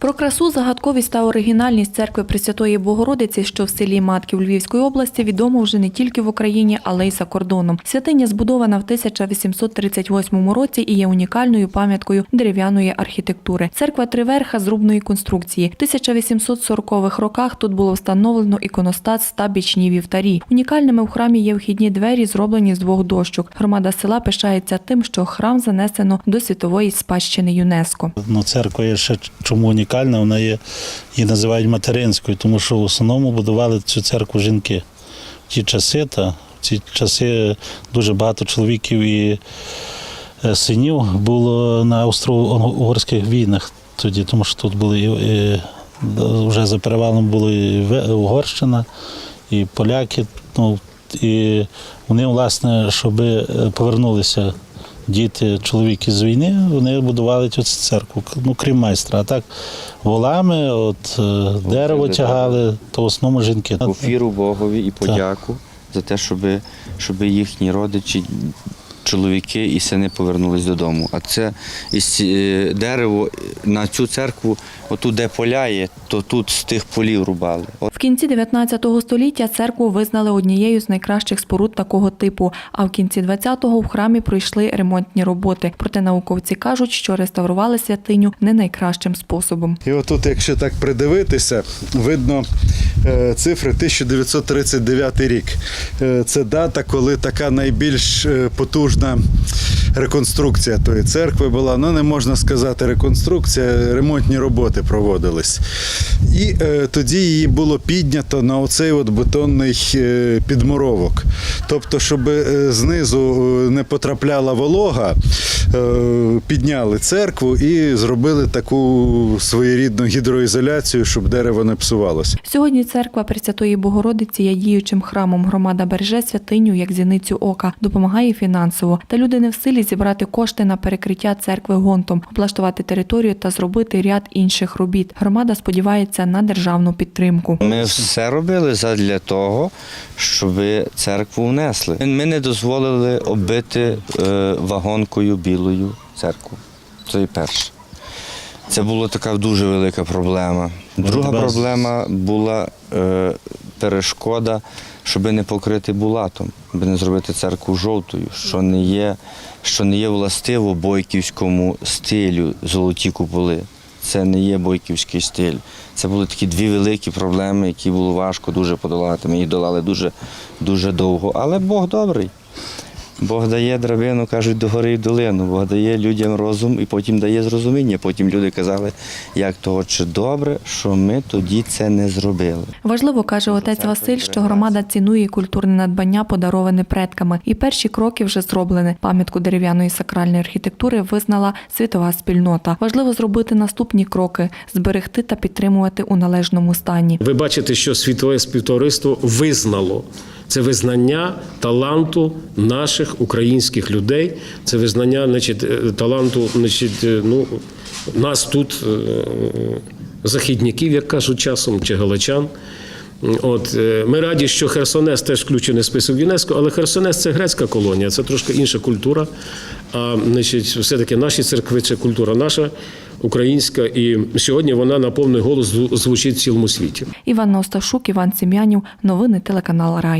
Про красу, загадковість та оригінальність церкви Пресвятої Богородиці, що в селі Матків Львівської області, відомо вже не тільки в Україні, але й за кордоном. Святиня збудована в 1838 році і є унікальною пам'яткою дерев'яної архітектури. Церква триверха зрубної конструкції. В 1840-х роках тут було встановлено іконостас та бічні вівтарі. Унікальними в храмі є вхідні двері, зроблені з двох дощок. Громада села пишається тим, що храм занесено до світової спадщини ЮНЕСКо. Ну, церква є ще чому унікальна, вона є, її називають материнською, тому що в основному будували цю церкву жінки. В ті часи, та, в ці часи дуже багато чоловіків і е, синів було на австро-угорських війнах тоді, тому що тут були і, вже за перевалом були і Угорщина, і поляки. Ну, і вони, власне, щоб е, повернулися діти, чоловіки з війни, вони будували цю церкву, ну крім майстра. А так волами, от е, дерево тягали, то в основному жінки. Офіру Богові і подяку за те, щоб, щоб їхні родичі, чоловіки і сини повернулись додому. А це із е, дерево на цю церкву, отут де поля є, то тут з тих полів рубали. В кінці 19 століття церкву визнали однією з найкращих споруд такого типу. А в кінці 20-го в храмі пройшли ремонтні роботи. Проте науковці кажуть, що реставрували святиню не найкращим способом. І отут, якщо так придивитися, видно е, цифри 1939 рік. Е, Це дата, коли така найбільш е, потужна реконструкція тої церкви була. Ну, не можна сказати реконструкція, ремонтні роботи проводились. І е, тоді її було піднято на оцей от бетонний е, підмуровок. Тобто, щоб е, знизу е, не потрапляла волога, підняли церкву і зробили таку своєрідну гідроізоляцію, щоб дерево не псувалося. Сьогодні церква Пресвятої Богородиці є діючим храмом. Громада береже святиню як зіницю ока, допомагає фінансово. Та люди не в силі зібрати кошти на перекриття церкви гонтом, облаштувати територію та зробити ряд інших робіт. Громада сподівається на державну підтримку. Ми все робили задля того, щоб церкву внесли. Ми не дозволили оббити е, вагонкою білою церкву. Це і перше. Це була така дуже велика проблема. Друга проблема була е, перешкода, щоб не покрити булатом, аби не зробити церкву жовтою, що не є, що не є властиво бойківському стилю золоті куполи. Це не є бойківський стиль. Це були такі дві великі проблеми, які було важко дуже подолати. Ми їх долали дуже, дуже довго. Але Бог добрий. Бог дає драбину, кажуть, до гори і в долину. Бог дає людям розум і потім дає зрозуміння. Потім люди казали, як того чи добре, що ми тоді це не зробили. Важливо каже отець Василь, що громада цінує культурне надбання, подароване предками, і перші кроки вже зроблені. Пам'ятку дерев'яної сакральної архітектури визнала світова спільнота. Важливо зробити наступні кроки, зберегти та підтримувати у належному стані. Ви бачите, що світове співтовариство визнало це визнання таланту наших українських людей. Це визнання, значить, е, таланту, значить, е, ну, нас тут, е, західняків, як кажуть часом, чи галичан. От ми раді, що Херсонес теж включений в список ЮНЕСКО, але Херсонес це грецька колонія, це трошки інша культура. А значить, все-таки наші церкви це культура наша, українська, і сьогодні вона на повний голос звучить в цілому світі. Іван Осташук, Іван Сім'янів. Новини телеканал Раї.